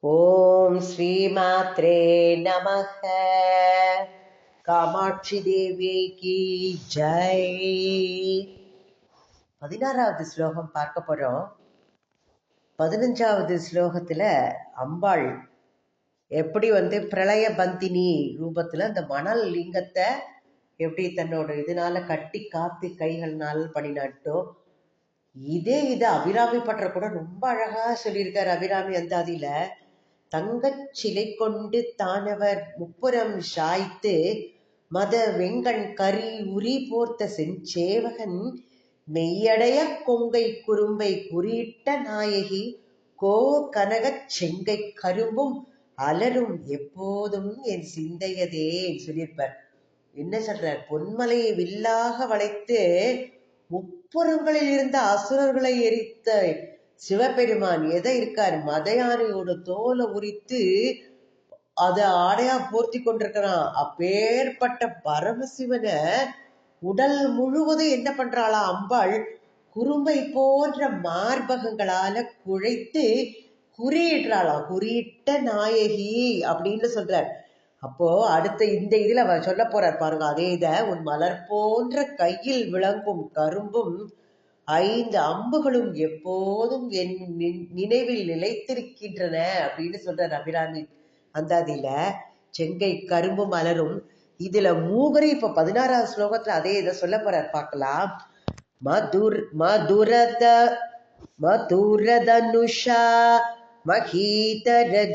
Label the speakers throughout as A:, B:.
A: ஓம் ஸ்ரீமாத்ரே நமக. காமாட்சி தேவிக்கு ஜெய். பதினாறாவது ஸ்லோகம் பார்க்க போறோம். பதினஞ்சாவது ஸ்லோகத்துல அம்பாள் எப்படி வந்து பிரளய பந்தினி ரூபத்துல அந்த மணல் லிங்கத்தை எப்படி தன்னோட இதனால கட்டி காத்து கைகள்னால பண்ணினாட்டோ இதே இது அபிராமி பற்ற கூட ரொம்ப அழகா சொல்லியிருக்காரு. அபிராமி அந்தாதியில தங்கச் சிலை கொண்டு தானவர் முப்புறம் சாய்த்து மத வெங்கண் கரி உரி போர்த்த செஞ்சேவகன் மெய்யடைய கொங்கை குறும்பை குறியிட்ட நாயகி கோ கனகச் செங்கை கரும்பும் அலரும் எப்போதும் என் சிந்தையதே சொல்லியிருப்பார். என்ன சொல்றார்? பொன்மலையை வில்லாக வளைத்து முப்புறங்களில் இருந்த அசுரர்களை எரித்த சிவபெருமான் எதை இருக்கார்? மதையானையோட தோலை உரித்து அதை ஆடையா போர்த்தி கொண்டிருக்கிறான். அப்பேற்பட்ட பரமசிவனை உடல் முழுவதும் என்ன பண்றாளா? அம்பாள் குறும்பை போன்ற மார்பகங்களால குழைத்து குறியிடுறாளாம் குறியிட்ட நாயகி அப்படின்னு சொல்றார். அப்போ அடுத்த இந்த இதுல அவர் சொல்ல போறார் பாருங்க அதே இத உன் மலர் போன்ற கையில் விளங்கும் கரும்பும் ஐந்து அம்புகளும் எப்போதும் என் நினைவில் நிலைத்திருக்கின்றன அப்படின்னு சொல்றார் அபிராமி அந்தாதியில. செங்கை கரும்பு மலரும். இதுல மூகரை இப்ப பதினாறாவது ஸ்லோகத்துல அதே இதை சொல்ல போறார். பார்க்கலாம். மதுர் மதுரத மதுரதனுஷா மகீதர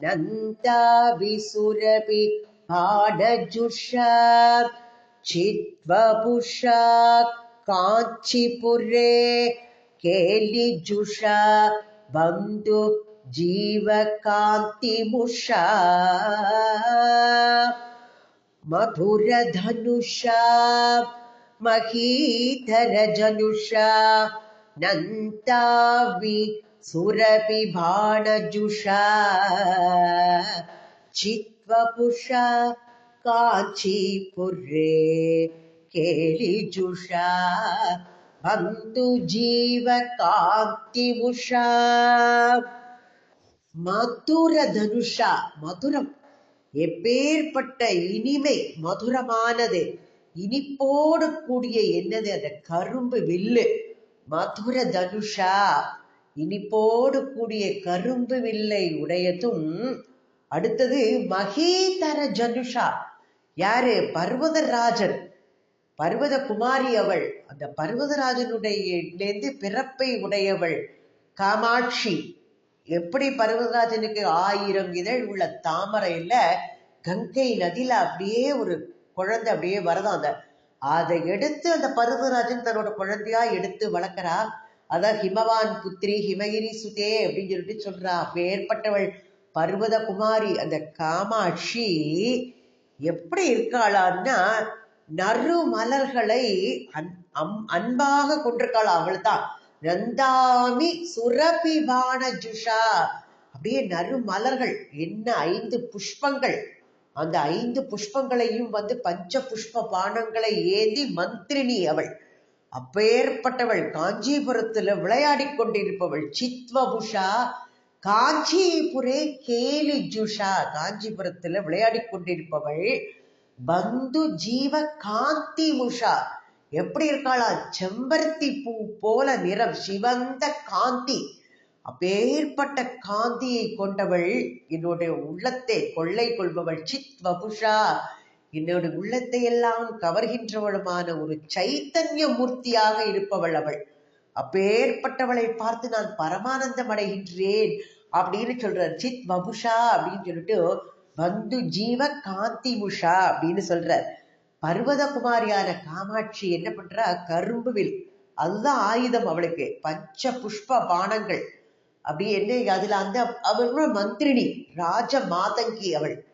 A: நந்தா விசுரபி பாடஜுஷா चित्वपुषा काञ्चीपुरे केलिजुषा बन्धु जीवकान्तिमुषा। मधुरधनुषा महीधरजनुषा नन्तावि ಕಾಚಿ ಪುರ್ರೆ ಕೇಳಿಜುಷಾ ಬಂದು ஜீவ ಕಾಂತಿ உஷா. மதுர தனுஷா மதுரம். எப்பேற்பட்ட இனிமை மதுரமானது இனிப்போடு கூடிய என்னது அந்த கரும்பு வில்லு? மதுர தனுஷா இனிப்போடு கூடிய கரும்பு வில்லை உடையதும் அடுத்தது மகேதர ஜனுஷா. யாரு? பர்வதராஜன். பர்வத குமாரி அவள். அந்த பர்வதராஜனுடையிலேருந்து பிறப்பை உடையவள் காமாட்சி. எப்படி பர்வதராஜனுக்கு ஆயிரம் இதழ் உள்ள தாமரையில கங்கை நதியில அப்படியே ஒரு குழந்தை அப்படியே வரதான். அந்த அதை எடுத்து அந்த பர்வதராஜன் தன்னோட குழந்தையா எடுத்து வளர்க்குறா அதான் ஹிமவான் புத்திரி ஹிமகிரி சுதே அப்படின்னு சொல்லிட்டு சொல்றா. ஏற்பட்டவள் பர்வத குமாரி அந்த காமாட்சி எப்படி இருக்காளான்னா நறு மலர்களை அன் அம் அன்பாக கொண்டிருக்காள் அவள் தான் நந்தாமி சுரபிபான ஜுஷா அப்படியே நறு மலர்கள் என்ன ஐந்து புஷ்பங்கள். அந்த ஐந்து புஷ்பங்களையும் வந்து பஞ்ச புஷ்ப பானங்களை ஏந்தி மந்திரினி அவள். அப்பேற்பட்டவள் காஞ்சிபுரத்துல விளையாடி கொண்டிருப்பவள் சித்வபுஷா காஞ்சிபுரே கேலி ஜுஷா. காஞ்சிபுரத்துல விளையாடி கொண்டிருப்பவள் பந்து ஜீவ காந்தி முஷா. எப்படி இருக்காளா? செம்பருத்தி பூ போல நிறம் சிவந்த காந்தி. அப்பேற்பட்ட காந்தியை கொண்டவள் என்னுடைய உள்ளத்தை கொள்ளை கொள்பவள் சித் வபுஷா என்னுடைய உள்ளத்தை எல்லாம் கவர்கின்றவளுமான ஒரு சைத்தன்ய மூர்த்தியாக இருப்பவள் அவள். அப்பேற்பட்டவளை பார்த்து நான் பரமானந்தம் அடைகின்றேன் அப்படின்னு சொல்றார். சித் வபுஷா அப்படின்னு சொல்லிட்டு பந்து ஜீவ காந்தி முஷா அப்படின்னு சொல்றார். பர்வதகுமாரியான காமாட்சி என்ன பண்றா? கரும்புவில். அதுதான் ஆயுதம் அவளுக்கு. பஞ்ச புஷ்ப பானங்கள். அப்படி என்ன அதுல அந்த அவள் மந்திரினி ராஜ மாதங்கி அவள்.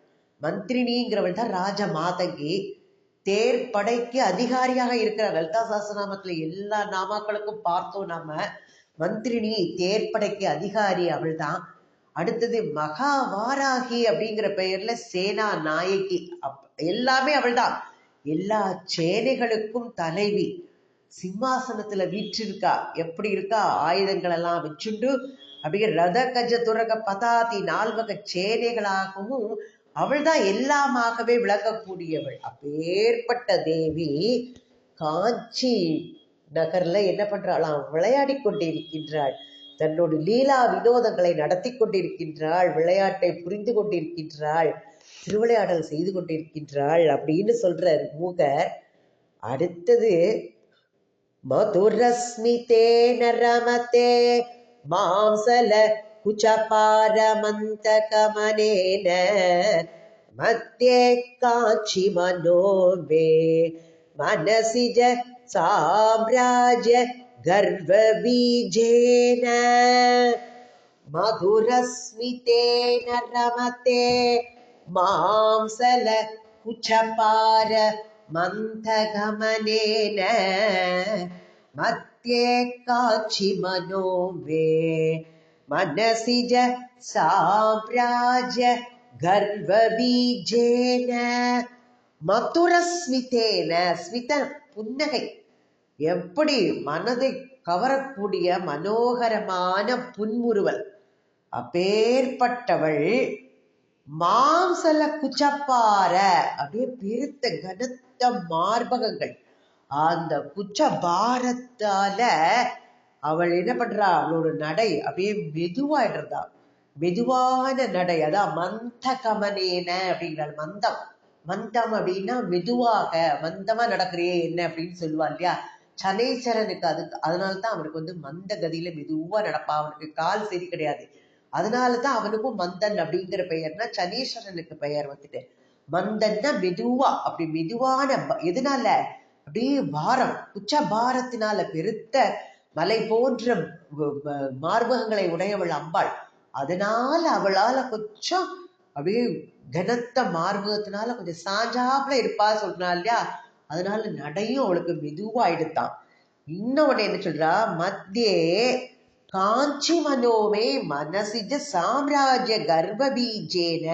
A: மந்திரினிங்கிறவள் தான் ராஜ மாதங்கி. தேர் படைக்கு அதிகாரியாக இருக்கிற லலிதா சாஸ்திரநாமத்துல எல்லா நாமாக்களுக்கும் பார்த்தோம் நாம. மந்திரினி தேர்ப்படைக்கு அதிகாரி அவள் தான் அடுத்தது மகாவாராகி அப்படிங்கிற பெயர்ல சேனா நாயகி. எல்லாமே அவள் தான் எல்லா சேனைகளுக்கும் தலைவி. சிம்மாசனத்துல வீற்றிருக்கா. எப்படி இருக்கா? ஆயுதங்கள் எல்லாம் வச்சுண்டு அப்படியே ரத கஜ துரக பதாதி நால்வக சேனைகளாகவும் அவள் தான் எல்லாமாகவே விளங்கக்கூடியவள். அப்பேற்பட்ட தேவி காஞ்சி நகர்ல என்ன பண்றாளாம் விளையாடி கொண்டிருக்கின்றாள். தன்னோட லீலா வினோதங்களை நடத்தி கொண்டிருக்கின்றாள். விளையாட்டை புரிந்து கொண்டிருக்கின்றாள். திருவிளையாடல் செய்து கொண்டிருக்கின்றாள் அப்படின்னு சொல்ற மூக அடுத்தது மதுரஸ்மிதே நரமதே மாம்சல कुचपारमन्तकमनेन मध्ये काचिमनो मे मनसि ज साम्राज्य गर्वबीजेन। मधुरस्मितेन रमते मांसल कुचपार मन्थगमनेन मध्ये काचि मनो मे मनसि ज साम्राज्य गर्वबीजेन மதுரஸ்மிதேன ஸ்மித புன்னகை எப்படி மனதை கவரக்கூடிய மனோகரமான புன்முறுவல் அப்பேற்பட்டவள் மாம்சல குச்சப்பார அப்படியே பெருத்த கனத்த மார்பகங்கள் அந்த குச்ச பாரத்தால அவள் என்ன பண்றா? அவளோட நடை. அப்படியே மெதுவாயிடுறதா மெதுவான நடை. அதான் மந்த கமனேன அப்படிங்கிறாள். மந்தம். மந்தம் அப்படின்னா மெதுவாக மந்தமா நடக்கிறியே என்ன அப்படின்னு சொல்லுவா இல்லையா? சனேஸ்வரனுக்கு அதுக்கு அதனால தான் அவனுக்கு வந்து மந்த கதியில மெதுவா நடப்பா. அவனுக்கு கால் சரி கிடையாது. அதனால தான் அவனுக்கும் மந்தன் அப்படிங்கிற பெயர்னா சனீஸ்வரனுக்கு பெயர் வந்துட்டு. மந்தன்னா மெதுவா. அப்படி மெதுவான எதனால? அப்படியே பாரம். உச்ச பாரத்தினால பெருத்த மலை போன்ற மார்பகங்களை உடையவள் அம்பாள். அதனால அவளால கொஞ்சம் அப்படியே கனத்த மார்பகத்தினால கொஞ்சம் சாஞ்சாப்புல இருப்பா சொல்றா இல்லையா? அதனால நடையும் அவளுக்கு மெதுவாயிடுத்தான் இன்னொன்னு என்ன சொல்றா? மத்தியே காஞ்சி மனோமே மனசிஜ சாம்ராஜ்ய கர்ப்பபீஜேன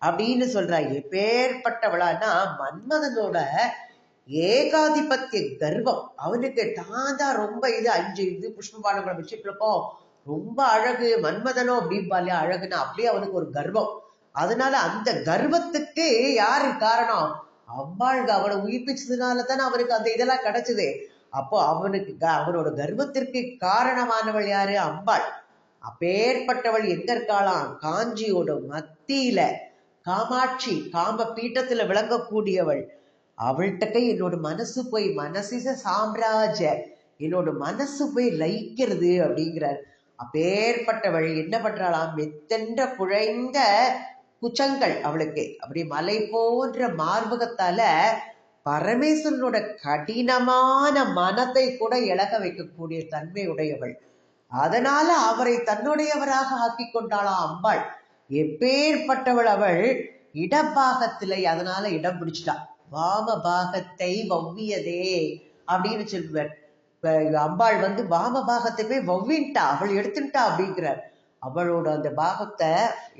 A: அப்படின்னு சொல்றா. எப்பேற்பட்டவளான்னா மன்மதனோட ஏகாதிபத்திய கர்வம். அவனுக்கு தான் தான் ரொம்ப இது அஞ்சு இது புஷ்பபானங்களை வச்சுட்டு இருக்கோம் ரொம்ப அழகு மன்மதனோ அப்படின்பா இல்லையா அழகுனா அப்படியே அவனுக்கு ஒரு கர்வம். அதனால அந்த கர்வத்துக்கு யாரு காரணம்? அம்பாளுக்கு அவனை உயிர்ப்பிச்சதுனால தானே அவனுக்கு அந்த இதெல்லாம் கிடைச்சது. அப்போ அவனுக்கு அவனோட கர்வத்திற்கு காரணமானவள் யாரு? அம்பாள். அப்பேற்பட்டவள் எங்க இருக்காளாம்? காஞ்சியோட மத்தியில. காமாட்சி காம பீட்டத்துல விளங்கக்கூடியவள். அவள்கிட்ட என்னோட மனசு போய் மனசிச சாம்ராஜ என்னோட மனசு போய் லயிக்கிறது அப்படிங்கிறார். அப்பேற்பட்டவள் என்ன பண்றாளாம்? மெத்தென்ற குழைந்த குச்சங்கள் அவளுக்கு. அப்படி மலை போன்ற மார்பகத்தால பரமேஸ்வரனோட கடினமான மனத்தை கூட இழக வைக்கக்கூடிய தன்மை உடையவள். அதனால அவரை தன்னுடையவராக ஆக்கி கொண்டாளாம் அம்பாள். எப்பேற்பட்டவள் அவள் இடப்பாகத்திலே அதனால இடம் பிடிச்சிட்டா. வாம பாகத்தை வவ்வியதே அப்படின்னு சொல்லுவார். அம்பாள் வந்து வாம பாகத்தை போய் வவ்வின்ட்டா அவள் எடுத்துட்டா அப்படிங்கிறார். அவளோட அந்த பாகத்தை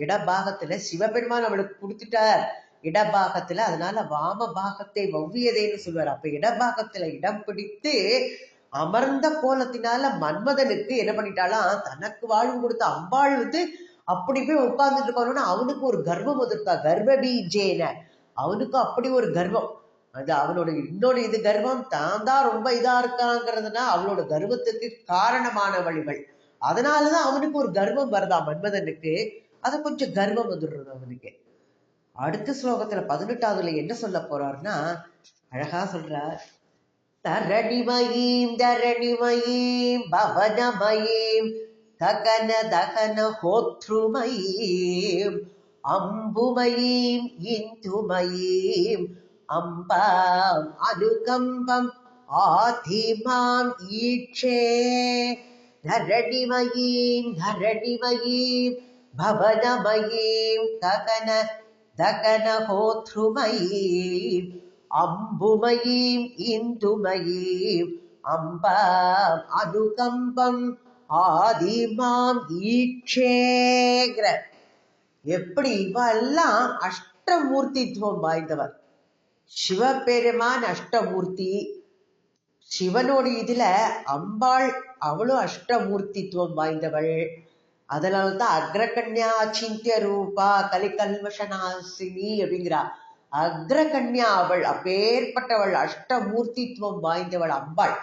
A: இடபாகத்துல சிவபெருமான் அவளுக்கு கொடுத்துட்டார். இடபாகத்துல அதனால வாம பாகத்தை வவ்வியதேன்னு சொல்லுவார். அப்ப இடபாகத்துல இடம் பிடித்து அமர்ந்த கோலத்தினால மன்மதனுக்கு என்ன பண்ணிட்டாலாம் தனக்கு வாழ்வு கொடுத்த அம்பாள் வந்து அப்படி போய் உட்கார்ந்துட்டு இருக்கணும்னா அவனுக்கு ஒரு கர்வம் வந்திருக்கா. கர்ப்பபீஜேன அவனுக்கும் அப்படி ஒரு கர்வம். அது அவனோட இன்னொரு இது கர்வம் தான் தான் ரொம்ப இதா இருக்காங்கிறதுனா அவளோட கர்வத்துக்கு காரணமான வழிகள். அதனாலதான் அவனுக்கு ஒரு கர்வம் வருதா மன்மதனுக்கு? அது கொஞ்சம் கர்வம் வந்துடுறது அவனுக்கு. அடுத்த ஸ்லோகத்துல பதினெட்டாவதுல என்ன சொல்ல போறாருன்னா அழகா சொல்றார். தரணிமயீம் தரணிமயீம் பவனமயீம் தகன தகன ஹோத்ருமயீம். அம்புமயீம் இந்துமயீம் அம்பாம் அனுகம்பம் ஆதிமாம் ஈட்சே. தரணிமயீம் தரணிமயீம் பவனமயீம் தகன தகனஹோத்ருமயீம் அம்புமயீம் இந்துமயீம் அம்பாம் அனுகம்பம் ஆதிமாம் ஈட்சேங்கிற எப்படி இவெல்லாம் அஷ்டமூர்த்தித்துவம் வாய்ந்தவர்? சிவபெருமான் அஷ்டமூர்த்தி. சிவனோட இதுல அம்பாள் அவளும் அஷ்டமூர்த்தித்துவம் வாய்ந்தவள். அதனால்தான் அக்ரகன்யா சிந்திய ரூபா கலிகல்வசனாசினி அப்படிங்கிறா. அக்ரகன்யா அவள் அப்பேற்பட்டவள் அஷ்டமூர்த்தித்துவம் வாய்ந்தவள் அம்பாள்.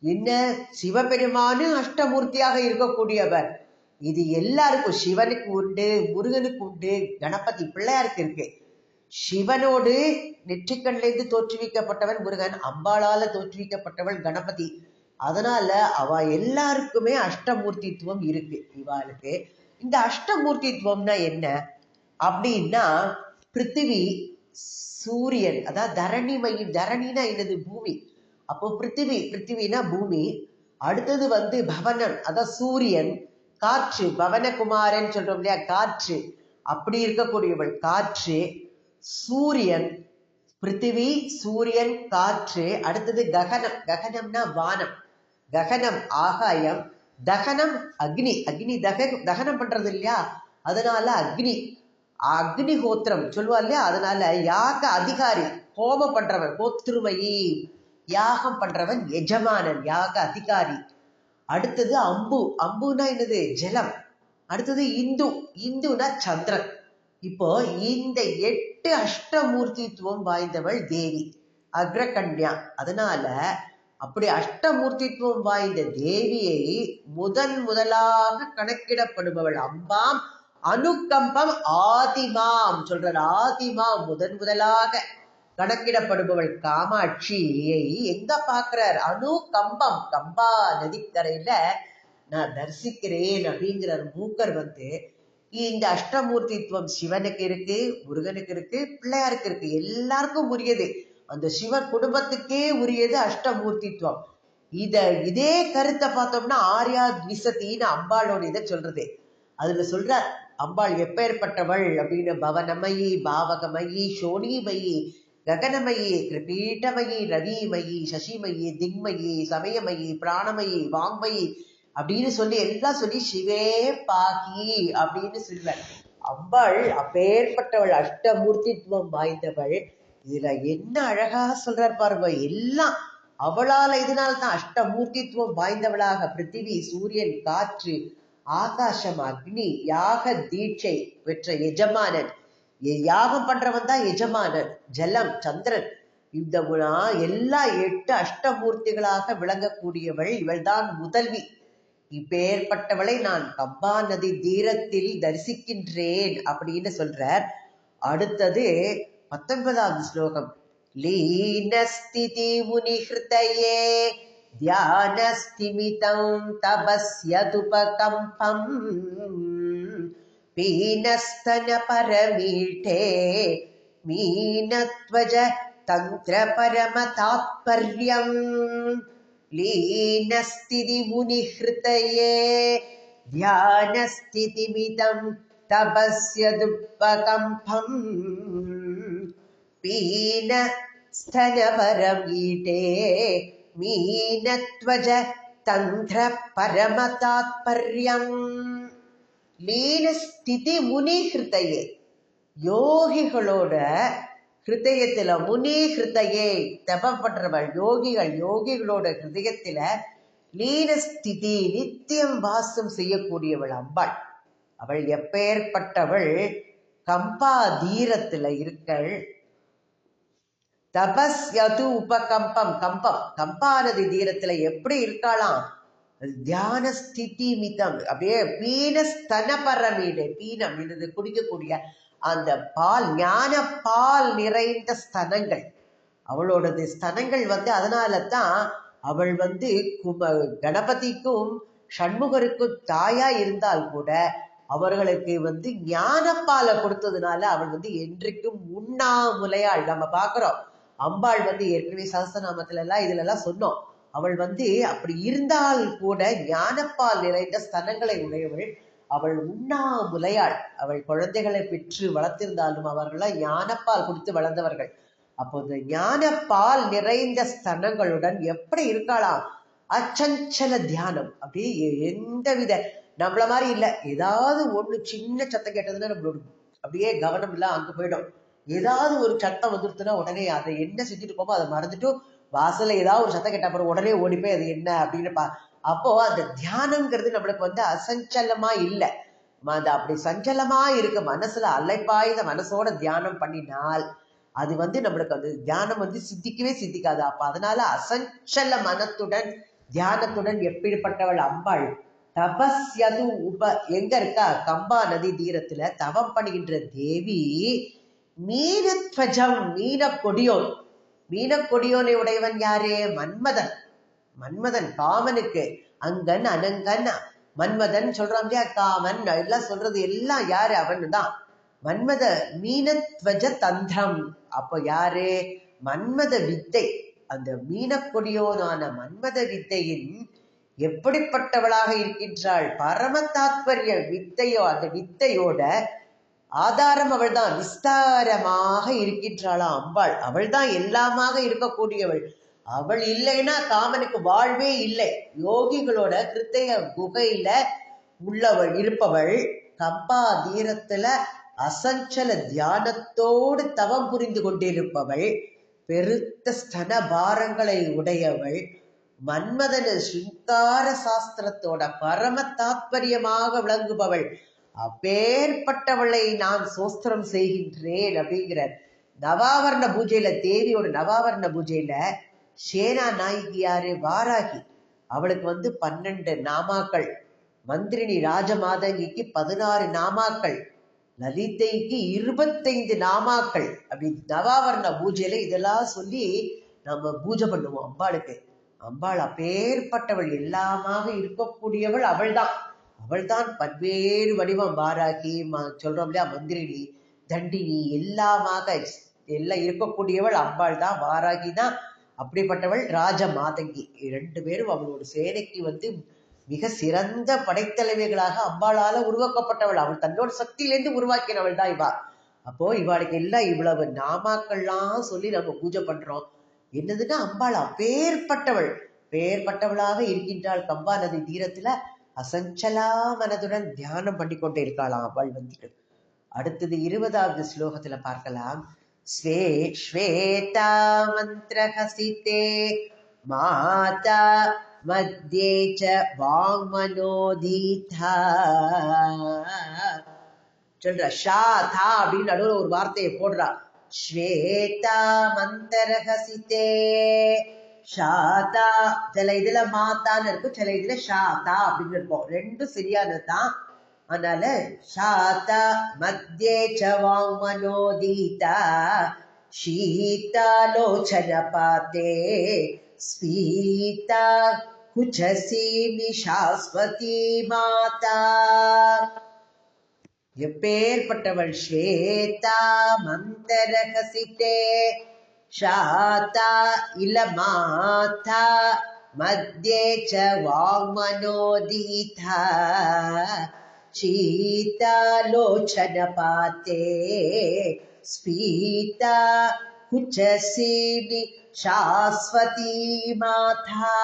A: என்ன? சிவபெருமானு அஷ்டமூர்த்தியாக இருக்கக்கூடியவர். இது எல்லாருக்கும் சிவனுக்கு உண்டு முருகனுக்கு உண்டு கணபதி பிள்ளையாருக்கு இருக்கு. சிவனோடு நெற்றிக்கண்ணிலிருந்து தோற்றுவிக்கப்பட்டவன் முருகன் அம்பாளால தோற்றுவிக்கப்பட்டவள் கணபதி. அதனால அவ எல்லாருக்குமே அஷ்டமூர்த்தித்துவம் இருக்கு. இவாளுக்கு இந்த அஷ்டமூர்த்தித்துவம்னா என்ன? அப்படின்னா பிருத்திவி சூரியன் அதாவது தரணிமயி தரணினா என்னது? பூமி. அப்போ பிருத்திவி பிருத்திவினா பூமி. அடுத்தது வந்து பவனன் அதான் சூரியன். காற்று பவனகுமாரன் சொல்றோம் இல்லையா? காற்று. அப்படி இருக்கக்கூடியவள் காற்று சூரியன் பிருத்திவி சூரியன் காற்று. அடுத்தது ககனம். ககனம்னா வானம். ககனம் ஆகாயம். தகனம் அக்னி. அக்னி தக தகனம் பண்றது இல்லையா? அதனால அக்னி. அக்னிஹோத்திரம் சொல்லுவா இல்லையா? அதனால யாக அதிகாரி ஹோமம் பண்றவன் கோத்திருமயி யாகம் பண்றவன் எஜமானன் யாக அதிகாரி. அடுத்தது அம்பு. அம்புனா என்னது? ஜலம். அடுத்தது இந்து. இந்துனா சந்திரன். இப்போ இந்த எட்டு அஷ்டமூர்த்தித்துவம் வாய்ந்தவள் தேவி அக்ரகன்யா அதனால அப்படி அஷ்டமூர்த்தித்துவம் வாய்ந்த தேவியை முதன் முதலாக கணக்கிடப்படுபவள் அம்பாம் அனுகம்பம் ஆதிமாம். சொல்றார் ஆதிமா முதன் முதலாக. கணக்கிடப்படுபவள் காமாட்சியை எங்க பாக்குறார் அணு கம்பம் கம்பா நதிக்கரையில நான் தரிசிக்கிறேன் அப்படிங்கிறார் மூக்கர் வந்து இந்த அஷ்டமூர்த்தித்துவம் சிவனுக்கு இருக்கு முருகனுக்கு இருக்கு பிள்ளையாருக்கு இருக்கு எல்லாருக்கும் உரியது. அந்த சிவன் குடும்பத்துக்கே உரியது அஷ்டமூர்த்தித்துவம். இத இதே கருத்தை பார்த்தோம்னா ஆர்யா திவிசத்தின்னு அம்பாளோட இதை சொல்றது. அதுல சொல்றார் அம்பாள் எப்பேற்பட்டவள் அப்படின்னு பவனமயி பாவகமயி சோனிமயி ககனமயி கிருபீட்டமயி ரவிமயி சசிமயி திக்மயி சமயமயி பிராணமயி வாங்மயி அப்படின்னு சொல்லி எல்லாம் சொல்லி சிவே பாகி அப்படின்னு சொல்லுவார். அம்பாள் அப்பேற்பட்டவள் அஷ்டமூர்த்தித்துவம் வாய்ந்தவள். இதுல என்ன அழகா சொல்றார் பாருங்க எல்லாம் அவளால இதனால்தான் அஷ்டமூர்த்தித்துவம் வாய்ந்தவளாக. பிருத்திவி சூரியன் காற்று ஆகாசம் அக்னி யாக தீட்சை பெற்ற எஜமானன். யாகம் பண்றவன் தான் எஜமானன் ஜலம் சந்திரன். இந்த குணா- எல்லா எட்டு அஷ்டமூர்த்திகளாக விளங்கக்கூடியவள் இவள்தான் முதல்வி. இப்பேற்பட்டவளை நான் கம்பா நதி தீரத்தில் தரிசிக்கின்றேன் அப்படின்னு சொல்றார். அடுத்தது பத்தொன்பதாவது ஸ்லோகம். லீனஸ்திதி முனிஹிருதயே தியானஸ்திமிதம் தபஸ்யதுபகம்பம். पीनस्तनपरमीठे मीनत्वज तन्त्रपरमतात्पर्यम्। लीनस्थितिमुनिहृतये ध्यानस्थितिमिदं तपस्य दुःपकम्फम् पीनस्तनपरमीठे मीनत्वज तन्त्रपरमतात्पर्यम्। லீனஸ்திதி முனி ஹிருதயே. யோகிகளோட ஹிருதயத்தில் முனி ஹிருதயே. தபப்படுறவள் யோகிகள் யோகிகளோட லீன லீனஸ்திதி நித்தியம் வாசம் செய்யக்கூடியவள் அம்பாள். அவள் எப்பேற்பட்டவள்? கம்பா தீரத்துல இருக்கள். தபஸ் யது உபகம்பம் கம்பம். கம்பா நதி தீரத்துல எப்படி இருக்காளாம்? தியான ஸ்திதி மிதம். அப்படியே பீன ஸ்தன பீனம் இது குடிக்கக்கூடிய அந்த பால் ஞான பால் நிறைந்த ஸ்தனங்கள். அவளோடது ஸ்தனங்கள் வந்து அதனால தான் அவள் வந்து கும கணபதிக்கும் சண்முகருக்கும் தாயா இருந்தால் கூட அவர்களுக்கு வந்து ஞானப்பாலை கொடுத்ததுனால அவள் வந்து என்றைக்கும் உண்ணாமுலையாள். நம்ம பாக்குறோம் அம்பாள் வந்து ஏற்கனவே சஹஸ்ரநாமத்துல எல்லாம் இதுல எல்லாம் சொன்னோம். அவள் வந்து அப்படி இருந்தால் கூட ஞானப்பால் நிறைந்த ஸ்தனங்களை உடையவள். அவள் உண்ணா முலையாள் அவள் குழந்தைகளை பெற்று வளர்த்திருந்தாலும் அவர்களாம் ஞானப்பால் கொடுத்து வளர்ந்தவர்கள். அப்போ இந்த ஞானப்பால் நிறைந்த ஸ்தனங்களுடன் எப்படி இருக்கலாம்? அச்சஞ்சல தியானம். அப்படி எந்த எந்தவித நம்மள மாதிரி இல்லை. ஏதாவது ஒண்ணு சின்ன சத்தம் கேட்டதுன்னா நம்மளோட அப்படியே கவனம் எல்லாம் அங்க போயிடும். ஏதாவது ஒரு சத்தம் வந்துருச்சுன்னா உடனே அதை என்ன செஞ்சுட்டு போமோ அதை மறந்துட்டு வாசல்ல ஏதாவது ஒரு சத்தம் கேட்டா அப்புறம் உடனே ஓடி போய் அது என்ன அப்படின்னு பா அப்போ அந்த தியானம்ங்கிறது நம்மளுக்கு வந்து அசஞ்சலமா இல்லை. அது அப்படி சஞ்சலமா இருக்க மனசுல அலைப்பாய்ந்த மனசோட தியானம் பண்ணினால் அது வந்து நம்மளுக்கு அது தியானம் வந்து சித்திக்கவே சித்திக்காது. அப்ப அதனால அசஞ்சல மனத்துடன் தியானத்துடன் எப்படிப்பட்டவள் அம்பாள்? தபஸ்யது உப எங்க இருக்கா? கம்பா நதி தீரத்துல தவம் பண்ணுகின்ற தேவி மீனத்வஜம் மீன கொடியோன் மீனக்கொடியோனை உடையவன் யாரே? மன்மதன். மன்மதன் காமனுக்கு அங்கன் அனங்கன் மன்மதன் சொல்றான் இல்லையா? காமன் எல்லாம் சொல்றது எல்லாம் யாரு? அவன் தான் மன்மத மீனத்வஜ தந்திரம் அப்போ யாரு? மன்மத வித்தை. அந்த மீனக்கொடியோனான மன்மத வித்தையின் எப்படிப்பட்டவளாக இருக்கின்றாள்? பரம தாத்பரிய வித்தையோ அந்த வித்தையோட ஆதாரம் அவள் தான் விஸ்தாரமாக இருக்கின்றாளாம் அம்பாள். அவள்தான் எல்லாமாக இருக்கக்கூடியவள். அவள் இல்லைன்னா காமனுக்கு வாழ்வே இல்லை. யோகிகளோட கிருத்தய குகையில உள்ளவள் இருப்பவள். கம்பா தீரத்துல அசஞ்சல தியானத்தோடு தவம் புரிந்து கொண்டிருப்பவள். பெருத்த ஸ்தன பாரங்களை உடையவள். மன்மதன சிங்கார சாஸ்திரத்தோட பரம தாத்பரியமாக விளங்குபவள். அப்பேற்பட்டவளை நான் சோஸ்திரம் செய்கின்றேன் அப்படிங்கிற நவாவரண பூஜையில தேவியோட நவாவரண பூஜையில சேனா நாயகி யாரு வாராகி. அவளுக்கு வந்து பன்னெண்டு நாமாக்கள். மந்திரினி ராஜமாதங்கிக்கு பதினாறு நாமாக்கள். லலிதைக்கு இருபத்தைந்து நாமாக்கள். அப்படி நவாவரண பூஜையில இதெல்லாம் சொல்லி நம்ம பூஜை பண்ணுவோம். அம்பாளுக்கு. அம்பாள் அப்பேற்பட்டவள். எல்லாமாக இருக்கக்கூடியவள் அவள்தான். அவள்தான் பல்வேறு வடிவம் வாராகி சொல்றோம் இல்லையா மந்திரினி தண்டினி எல்லாமாக எல்லாம் இருக்கக்கூடியவள் அம்பாள் தான் வாராகி தான் அப்படிப்பட்டவள் ராஜ மாதங்கி ரெண்டு பேரும் அவளோட சேனைக்கு வந்து மிக சிறந்த படைத்தலைவர்களாக அம்பாளால உருவாக்கப்பட்டவள். அவள் தன்னோட சக்தியிலேருந்து உருவாக்கினவள் தான் இவா. அப்போ இவாளுக்கு எல்லாம் இவ்வளவு நாமாக்கள்லாம் சொல்லி நம்ம பூஜை பண்றோம். என்னதுன்னா அம்பாள் அப்பேற்பட்டவள். பேர்பட்டவளாக இருக்கின்றாள் கம்பா நதி தீரத்துல. அசஞ்சலா மனதுடன் தியானம் பண்ணி கொண்டு இருக்காளாம் அவள் வந்து. அடுத்தது இருபதாவது ஸ்லோகத்துல பார்க்கலாம். ஸ்வே ஸ்வேதா மந்திரஹசிதே மாதா மத்தியே ச வாங்மனோதீதா சொல்ற ஷா தா அப்படின்னு நடுவில் ஒரு வார்த்தையை போடுறா. ஸ்வேதா மந்தரஹசிதே ஷாதா சில இதுல மாத்தான்னு இருக்கும் சில இதுல ஷாதா அப்படின்னு இருக்கும் ரெண்டும் சரியானது தான் அதனால ஷாதா மத்தியே ச வாங்மனோதீதா शीतालोचन पाते स्फीता குச்சசீமி சாஸ்வதி மாதா எப்பேற்பட்டவள் ஸ்வேதா மந்தரகசித்தே ஷாதா இல மாதா மத்தியே ச வாங்மனோதீதா शीतालोचन पाते स्फीता कुचसीमि சாஸ்வதி மாதா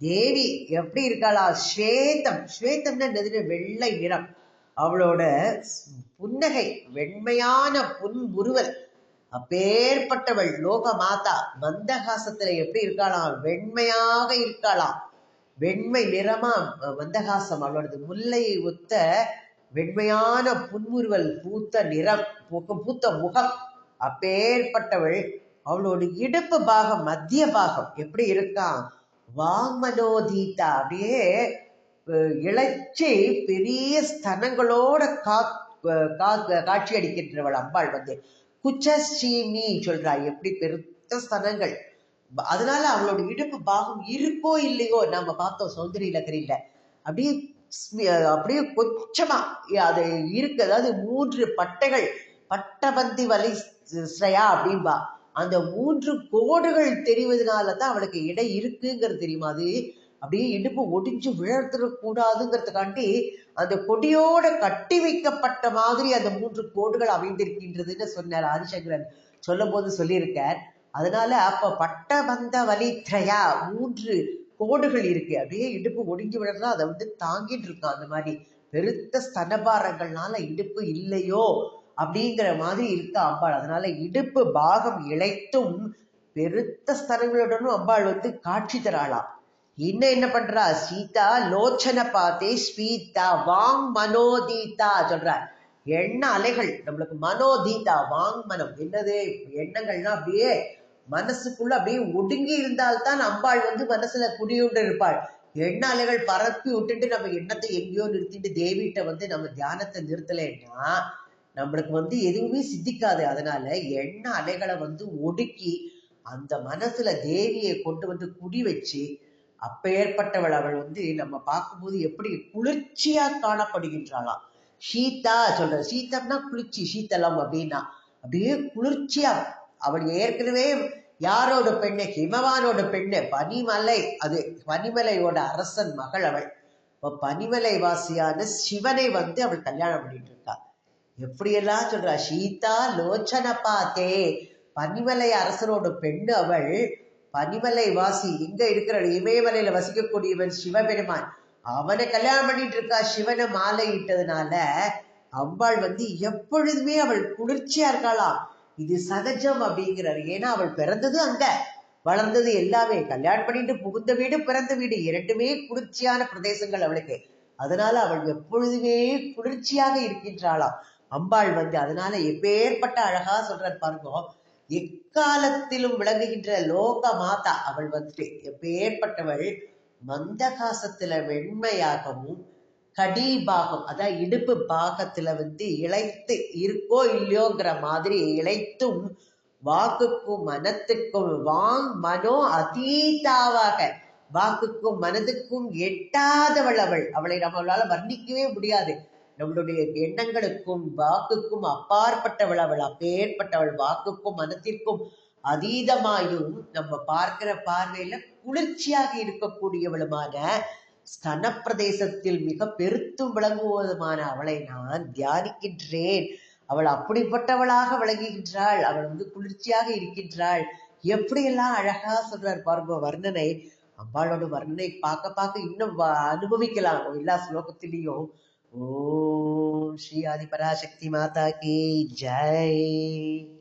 A: தேவி எப்படி இருக்காளா ஸ்வேதம் ஸ்வேதம்னா என்னதுன்னு வெள்ளை நிறம் அவளோட புன்னகை வெண்மையான புன் உருவல் அப்பேற்பட்டவள் லோக மாதா மந்தகாசத்துல எப்படி இருக்காளாம்? வெண்மையாக இருக்காளாம். வெண்மை நிறமா மந்தகாசம் அவளோடது முல்லையை ஒத்த வெண்மையான புன்முறுவல் பூத்த நிறம் பூத்த முகம். அப்பேற்பட்டவள் அவளோட இடுப்பு பாகம் மத்திய பாகம் எப்படி இருக்கான் வாமனோதீதா. அப்படியே இழைச்சி பெரிய ஸ்தனங்களோட கா காட்சி அடிக்கின்றவள் அம்பாள் வந்து. குச்சஸ்ரீமி சொல்றா எப்படி பெருத்த ஸ்தனங்கள் அதனால அவளோட இடுப்பு பாகம் இருக்கோ இல்லையோ நம்ம பார்த்தோம் சௌந்தரி லகரியில. அப்படியே அப்படியே கொச்சமா அது இருக்கு. அதாவது மூன்று பட்டைகள் பட்டபந்தி வலி ஸ்ரயா அப்படின்பா. அந்த மூன்று கோடுகள் தெரிவதனால தான் அவளுக்கு இடை இருக்குங்கிறது தெரியுமா அது? அப்படியே இடுப்பு ஒடிஞ்சு விழத்துடக்கூடாதுங்கிறதுக்காண்டி அந்த கொடியோட கட்டி வைக்கப்பட்ட மாதிரி அந்த மூன்று கோடுகள் அமைந்திருக்கின்றதுன்னு சொன்னார் ஆதிசங்கரன். சொல்லும் போது சொல்லியிருக்கார். அதனால அப்ப பட்ட வந்த வலித்ரயா மூன்று கோடுகள் இருக்கு. அப்படியே இடுப்பு ஒடுங்கி விடுறதா அதை வந்து தாங்கிட்டு இருக்கும் அந்த மாதிரி. பெருத்த ஸ்தனபாரங்கள்னால இடுப்பு இல்லையோ அப்படிங்கிற மாதிரி இருக்க அம்பாள். அதனால இடுப்பு பாகம் இழைத்தும் பெருத்த ஸ்தனங்களுடனும் அம்பாள் வந்து காட்சி தராளாம். இன்னும் என்ன பண்றா? சீதா லோச்சன பார்த்தே ஸ்வீதா வாங் மனோதீதா சொல்றார் எண்ண அலைகள் நம்மளுக்கு மனோதீதா வாங் மனம். என்னது? எண்ணங்கள்னா அப்படியே மனசுக்குள்ள அப்படியே ஒடுங்கி இருந்தால்தான் அம்பாள் வந்து மனசுல குடியுண்டு இருப்பாள். எண்ண அலைகள் பரப்பி விட்டுட்டு நம்ம எண்ணத்தை எங்கேயோ நிறுத்திட்டு தேவிகிட்ட வந்து நம்ம தியானத்தை நிறுத்தலைன்னா நம்மளுக்கு வந்து எதுவுமே சித்திக்காது. அதனால எண்ண அலைகளை வந்து ஒடுக்கி அந்த மனசுல தேவியை கொண்டு வந்து குடி வச்சு அப்ப ஏற்பட்டவள் அவள் வந்து நம்ம பார்க்கும்போது எப்படி குளிர்ச்சியா காணப்படுகின்றாளாம் சீதா சொல்ற சீதம்னா குளிர்ச்சி சீத்தலம் அப்படின்னா அப்படியே குளிர்ச்சியா அவள் ஏற்கனவே யாரோட பெண்ணு? ஹிமவானோட பெண்ணு பனிமலை. அது பனிமலையோட அரசன் மகள் அவள். இப்போ பனிமலை வாசியான சிவனை வந்து அவள் கல்யாணம் பண்ணிட்டு இருக்கா எப்படியெல்லாம் சொல்றா? சீதா லோச்சன பார்த்தே பனிமலை அரசனோட பெண்ணு அவள் பனிமலை வாசி எங்க இருக்கிற இமயமலையில வசிக்கக்கூடியவன் சிவபெருமான். அவனை கல்யாணம் பண்ணிட்டு இருக்கா சிவனை மாலை இட்டதுனால அம்பாள் வந்து எப்பொழுதுமே அவள் குளிர்ச்சியா இருக்காளாம் இது சகஜம் அப்படிங்கிறார். ஏன்னா அவள் பிறந்தது அங்க. வளர்ந்தது எல்லாமே. கல்யாணம் பண்ணிட்டு புகுந்த வீடு பிறந்த வீடு. இரண்டுமே குளிர்ச்சியான பிரதேசங்கள் அவளுக்கு. அதனால அவள் எப்பொழுதுமே குளிர்ச்சியாக இருக்கின்றாளாம். அம்பாள் வந்து அதனால எப்பேற்பட்ட அழகா சொல்றார் பாருங்க. எக்காலத்திலும் விளங்குகின்ற லோக மாதா அவள் வந்துட்டு எப்பேற்பட்டவள் மந்தகாசத்துல வெண்மையாகவும் கடி பாகம் அதான் இடுப்பு பாகத்துல வந்து இழைத்து இருக்கோ இல்லையோங்கிற மாதிரி இழைத்தும் வாக்குக்கும் மனத்துக்கும் வாங் மனோ அதீதாவாக வாக்குக்கும் மனதுக்கும் எட்டாதவள் அவள். அவளை நம்மளால வர்ணிக்கவே முடியாது. நம்மளுடைய எண்ணங்களுக்கும் வாக்குக்கும் அப்பாற்பட்டவள் அவள் அப்பேற்பட்டவள் வாக்குக்கும் மனத்திற்கும் அதீதமாயும் நம்ம பார்க்கிற பார்வையில குளிர்ச்சியாக இருக்கக்கூடியவளுமான ஸ்தன பிரதேசத்தில் மிக பெருத்தும் விளங்குவதுமான அவளை நான் தியானிக்கின்றேன். அவள் அப்படிப்பட்டவளாக விளங்குகின்றாள். அவள் வந்து குளிர்ச்சியாக இருக்கின்றாள். எப்படியெல்லாம் அழகா சொல்றார் பாருங்க வர்ணனை. அம்பாளோட வர்ணனை பார்க்க பார்க்க இன்னும் அனுபவிக்கலாம் எல்லா ஸ்லோகத்திலையும். ஓம் ஸ்ரீ ஆதிபராசக்தி மாதா கி ஜெய்